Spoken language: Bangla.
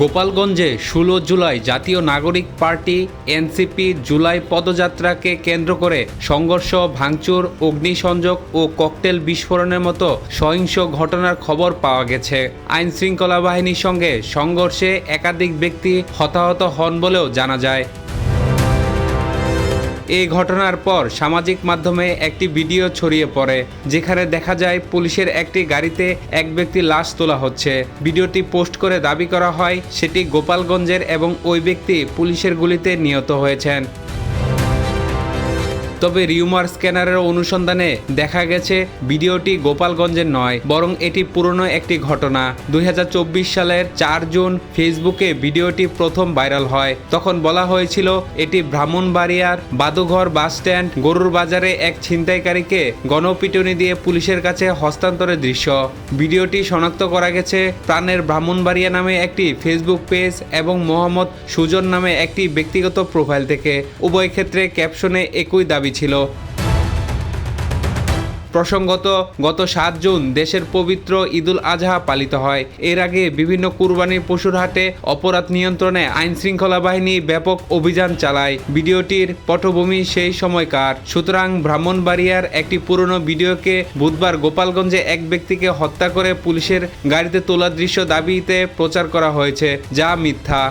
গোপালগঞ্জে ষোলো জুলাই জাতীয় নাগরিক পার্টি, এনসিপি, জুলাই পদযাত্রাকে কেন্দ্র করে সংঘর্ষ, ভাঙচুর, অগ্নিসংযোগ ও ককটেল বিস্ফোরণের মতো সহিংস ঘটনার খবর পাওয়া গেছে। আইন শৃঙ্খলা বাহিনীর সঙ্গে সংঘর্ষে একাধিক ব্যক্তি হতাহত হন বলেও জানা যায়। এই ঘটনার পর সামাজিক মাধ্যমে একটি ভিডিও ছড়িয়ে পড়ে, যেখানে দেখা যায় পুলিশের একটি গাড়িতে এক ব্যক্তি লাশ তোলা হচ্ছে। ভিডিওটি পোস্ট করে দাবি করা হয়, সেটি গোপালগঞ্জের এবং ওই ব্যক্তি পুলিশের গুলিতে নিহত হয়েছেন। তবে রিউমার স্ক্যানারের অনুসন্ধানে দেখা গেছে, ভিডিওটি গোপালগঞ্জের নয়, বরং এটি পুরনো একটি ঘটনা। দুই হাজার চব্বিশ সালের চার জুন ফেসবুকে ভিডিওটি প্রথম ভাইরাল হয়। তখন বলা হয়েছিল, এটি ব্রাহ্মণবাড়িয়ার বাদুঘর বাস স্ট্যান্ড, গরুর বাজারে এক ছিনতাইকারীকে গণপিটুনি দিয়ে পুলিশের কাছে হস্তান্তরের দৃশ্য। ভিডিওটি শনাক্ত করা গেছে, প্রাণের ব্রাহ্মণবাড়িয়া নামে একটি ফেসবুক পেজ এবং মোহাম্মদ সুজন নামে একটি ব্যক্তিগত প্রোফাইল থেকে। উভয় ক্ষেত্রে ক্যাপশনে একই দাবি ছিল। প্রসঙ্গত, গত সাত জুন দেশের পবিত্র ঈদুল আজহা পালিত হয়। এর আগে বিভিন্ন কুরবানির পশুর হাটে অপরাধ নিয়ন্ত্রণে আইন শৃঙ্খলা বাহিনী ব্যাপক অভিযান চালায়। ভিডিওটির পটভূমি সেই সময়কার। সুতরাং ব্রাহ্মণবাড়িয়ার একটি পুরনো ভিডিওকে বুধবার গোপালগঞ্জে এক ব্যক্তিকে হত্যা করে পুলিশের গাড়িতে তোলার দৃশ্য দাবিতে প্রচার করা হয়েছে, যা মিথ্যা।